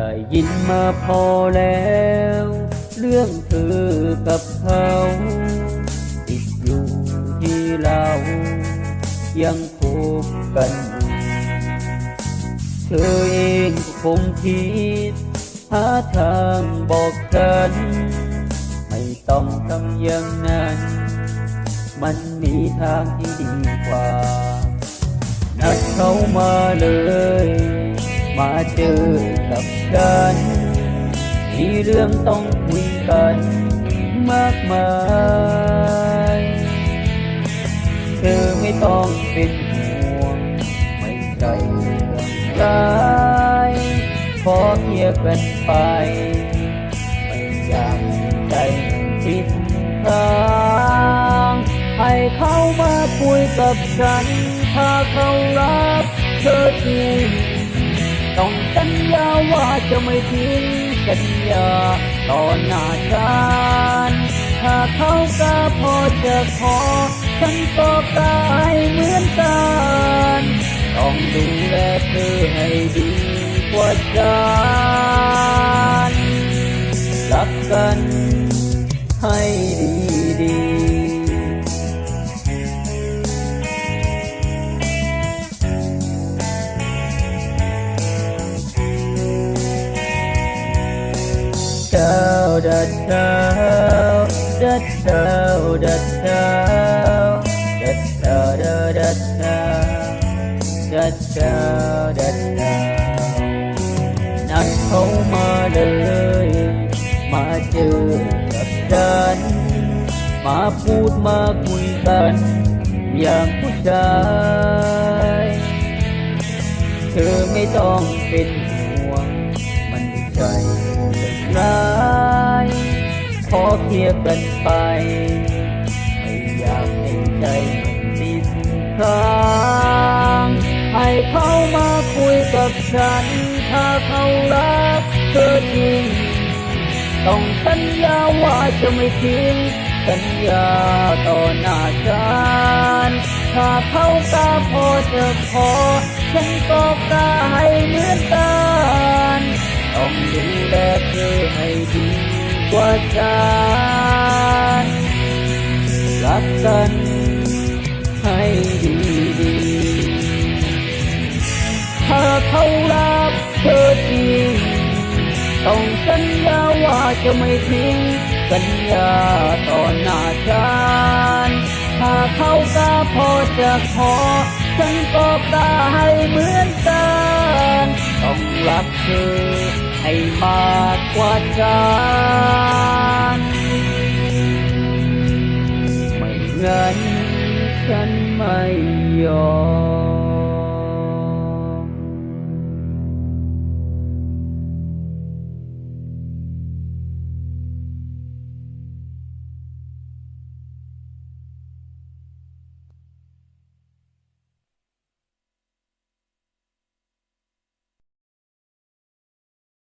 ได้ยินมาพอแล้ว เรื่องเธอกับเขาติดอยู่ที่เรา ยังคบกันอยู่เธอเองคงคิด หาทางบอกกัน ไม่ต้องทำอย่างนั้น มันมีทางที่ดีกว่า นัดเขามาเลย มาเจอกับฉันมีเรื่องต้องคุยกันมากมาย เธอไม่ต้องเป็นห่วง ไม่ใจเรื่องร้ายขอเพียงกันไป ไม่อยากใจติดทางให้เขามาคุยกับฉัน ถ้าเขารักเธอจริง ต้องสัญญาว่าจะไม่ทิ้งสัญญาต่อหน้าฉันถ้าเขากล้าพอจะขอ ฉันก็กล้ายเหมือนกัน ต้องดูแลเธอให้ดีกว่าฉันรักกัน เลยมาเจอกับฉันมาพูดมาคุยกันอย่างผู้ชายเธอไม่ต้องเป็นห่วงมันไม่ใช่เรื่องร้าย ขอเคลียร์กันไปไม่อยากให้ใจมันติดค้างให้เขามาคุยกับฉัน ถ้าเขารักเธอจริง ต้องสัญญาว่าจะไม่ทิ้งสัญญาต่อหน้าฉัน ถ้าเขากล้าพอจะขอฉันก็กล้า กว่าฉันรักกันให้ดีดีถ้าเขารักเธอจริงต้องสัญญาว่าจะไม่ทิ้งสัญญาต่อหน้าฉันถ้าเขากล้าพอจะขอฉันก็กล้าให้เหมือนกันต้องรักเธอให้มากกว่าฉัน